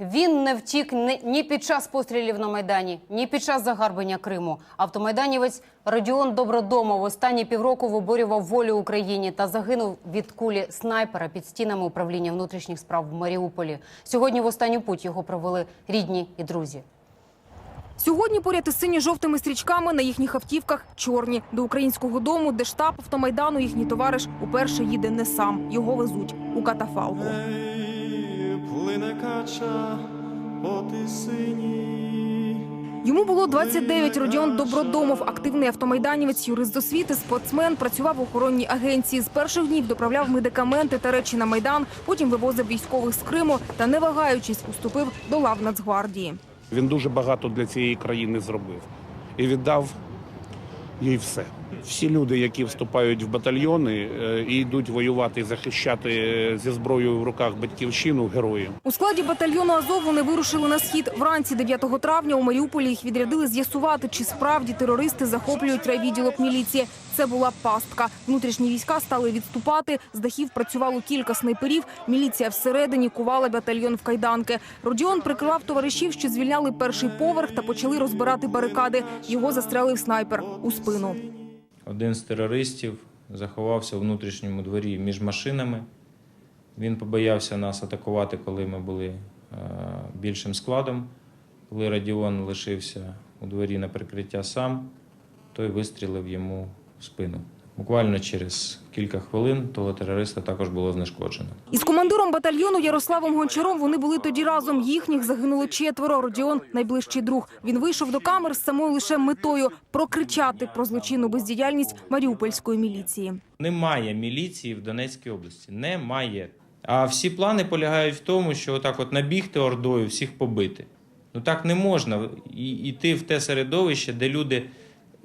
Він не втік ні- під час пострілів на майдані, ні під час загарбання Криму. Автомайданівець Родіон Добродомов останні півроку виборював волю Україні та загинув від кулі снайпера під стінами управління внутрішніх справ в Маріуполі. Сьогодні в останню путь його провели рідні і друзі. Сьогодні поряд із сині-жовтими стрічками на їхніх автівках чорні. До українського дому, де штаб автомайдану їхній товариш уперше їде не сам. Його везуть у катафалку. Кача по тисині. Йому було 29. Родіон Добродомов, активний автомайданівець, юрист з освіти, спортсмен, працював в охоронній агенції. З перших днів доправляв медикаменти та речі на майдан. Потім вивозив військових з Криму та, не вагаючись, уступив до лав Нацгвардії. Він дуже багато для цієї країни зробив і віддав їй все. Всі люди, які вступають в батальйони е, і йдуть воювати, захищати е, зі зброєю в руках батьківщину, герої. У складі батальйону Азов вони вирушили на схід. Вранці 9 травня у Маріуполі їх відрядили з'ясувати, чи справді терористи захоплюють райвідділок міліції. Це була пастка. Внутрішні війська стали відступати. З дахів працювало кілька снайперів. Міліція всередині кувала батальйон в кайданки. Родіон прикривав товаришів, що звільняли перший поверх та почали розбирати барикади. Його застрелив снайпер у спину. Один з терористів заховався у внутрішньому дворі між машинами. Він побоявся нас атакувати, коли ми були е, більшим складом. Коли Радіон лишився у дворі на прикриття сам, той вистрілив йому в спину. Буквально через кілька хвилин того терориста також було знешкоджено. Із командиром батальйону Ярославом Гончаром вони були тоді разом. Їхніх загинуло четверо. Родіон – найближчий друг. Він вийшов до камер з самою лише метою – прокричати про злочинну бездіяльність маріупольської міліції. Немає міліції в Донецькій області. Немає. А всі плани полягають в тому, що отак от набігти ордою, всіх побити. Ну так не можна. Йти в те середовище, де люди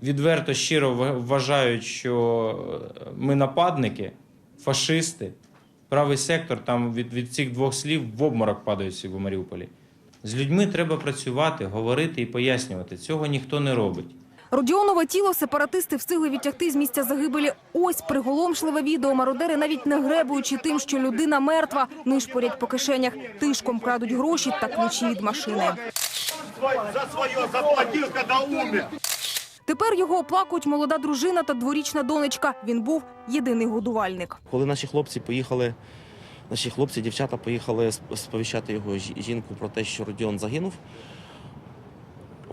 відверто щиро вважають, що е, ми нападники, фашисти, правий сектор, там від, від цих двох слів в обморок падають всі в Маріуполі. З людьми треба працювати, говорити і пояснювати. Цього ніхто не робить. Родіонове тіло сепаратисти встигли відтягти з місця загибелі. Ось приголомшливе відео. Мародери, навіть не гребуючи тим, що людина мертва, нишпорять по кишенях, тишком крадуть гроші та ключі від машини. за свое заплатил, когда умер. Тепер його оплакують молода дружина та дворічна донечка. Він був єдиний годувальник. Коли наші хлопці поїхали, наші хлопці, дівчата поїхали сповіщати його жінку про те, що Родіон загинув.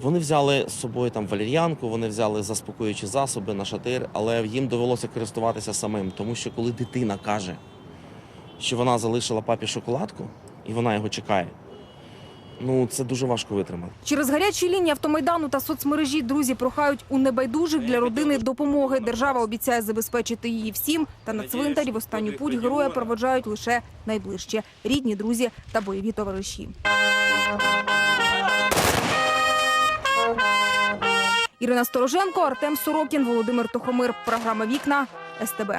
Вони взяли з собою там валер'янку, вони взяли заспокоюючі засоби на шатир, але їм довелося користуватися самим, тому що коли дитина каже, що вона залишила папі шоколадку і вона його чекає, ну це дуже важко витримати. Через гарячі лінії автомайдану та соцмережі друзі прохають у небайдужих для родини допомоги. Держава обіцяє забезпечити її всім. Та на цвинтарі в останню путь героя проводжають лише найближчі рідні, друзі та бойові товариші. Ірина Стороженко, Артем Сорокін, Володимир Тохомир. Програма Вікна СТБ.